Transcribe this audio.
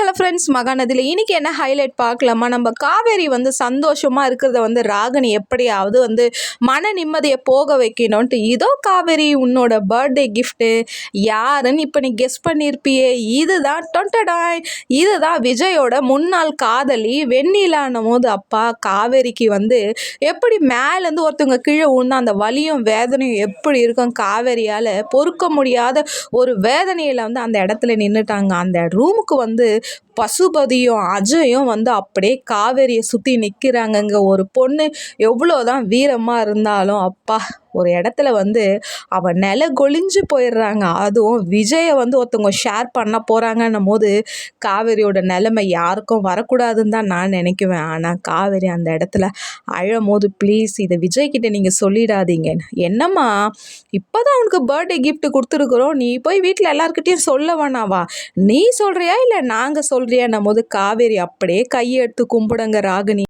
Hello friends மகாநதியில் இன்னைக்கு என்ன highlight பார்க்கலாமா? நம்ம காவேரி வந்து சந்தோஷமாக இருக்கிறத வந்து ராகினி எப்படியாவது வந்து மன நிம்மதியை போக வைக்கணும்ன்ட்டு இதோ காவேரி உன்னோட பர்த்டே கிஃப்ட்டு யாருன்னு இப்போ நீ கெஸ் பண்ணியிருப்பியே இதுதான் டொண்டடாய். இதுதான் விஜயோட முன்னாள் காதலி வெண்ணிலான போது அப்பா காவேரிக்கு வந்து எப்படி மேலேருந்து ஒருத்தவங்க கீழே விழுந்தா அந்த வலியும் வேதனையும் எப்படி இருக்கும் காவேரியால் பொறுக்க முடியாத ஒரு வேதனையில் வந்து அந்த இடத்துல நின்றுட்டாங்க அந்த ரூமுக்கு வந்து பசுபதியும் அஜயும் வந்து அப்படியே காவேரியை சுற்றி நிற்கிறாங்கங்க ஒரு பொண்ணு எவ்வளோ தான் வீரமாக இருந்தாலும் அப்பா. ஒரு இடத்துல வந்து அவள் நில கொழிஞ்சு போயிடுறாங்க. அதுவும் விஜயை வந்து ஒருத்தவங்க ஷேர் பண்ண போகிறாங்கன்னும் போது காவேரியோட நிலைமை யாருக்கும் வரக்கூடாதுன்னு தான் நான் நினைக்குவேன். ஆனால் காவேரி அந்த இடத்துல அழும் போது ப்ளீஸ் இதை விஜய்கிட்ட நீங்கள் சொல்லிடாதீங்க. என்னம்மா இப்போ தான் அவனுக்கு பர்த்டே கிஃப்ட் கொடுத்துருக்குறோம். நீ போய் வீட்டில் எல்லாருக்கிட்டையும் சொல்ல வேணாவா நீ சொல்கிறியா இல்லை நாங்கள் சொல்கிறியான்னும் போது காவேரி அப்படியே கையை எடுத்து கும்பிடுங்க ராகினி.